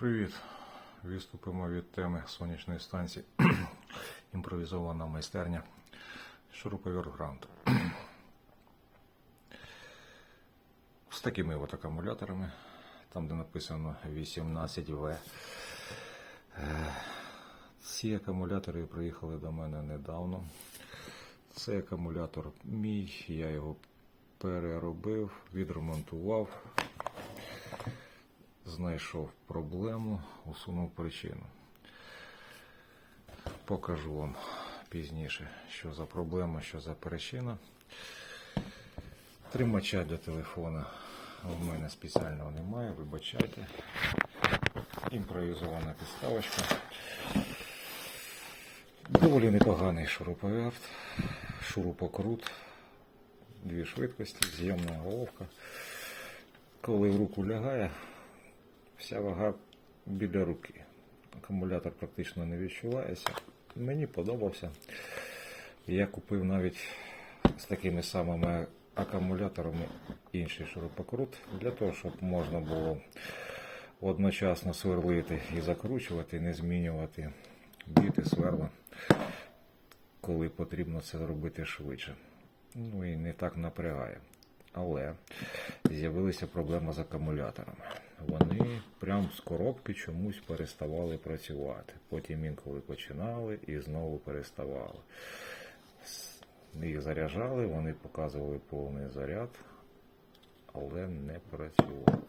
Привіт! Відступимо від теми сонячної станції. Імпровізована майстерня шуруповерт гранту. З такими от акумуляторами, там де написано 18В. Е, Ці акумулятори приїхали до мене недавно. Цей акумулятор мій, я його переробив, відремонтував, знайшов проблему, усунув причину. Покажу вам пізніше, що за проблема, що за причина. Тримача для телефона у мене спеціального немає, вибачайте. Імпровізована підставочка. Доволі непоганий шуруповерт, шурупокрут, дві швидкості, з'ємна головка. Коли в руку лягає, вся вага біля руки. Акумулятор практично не відчувається. Мені подобався. Я купив навіть з такими самими акумуляторами інший шурупокрут для того, щоб можна було одночасно сверлити і закручувати, не змінювати біти, сверла, коли потрібно це робити швидше. Ну і не так напрягає. Але з'явилася проблема з акумуляторами. Вони прям з коробки чомусь переставали працювати. Потім інколи починали і знову переставали. Їх заряджали, вони показували повний заряд, але не працював.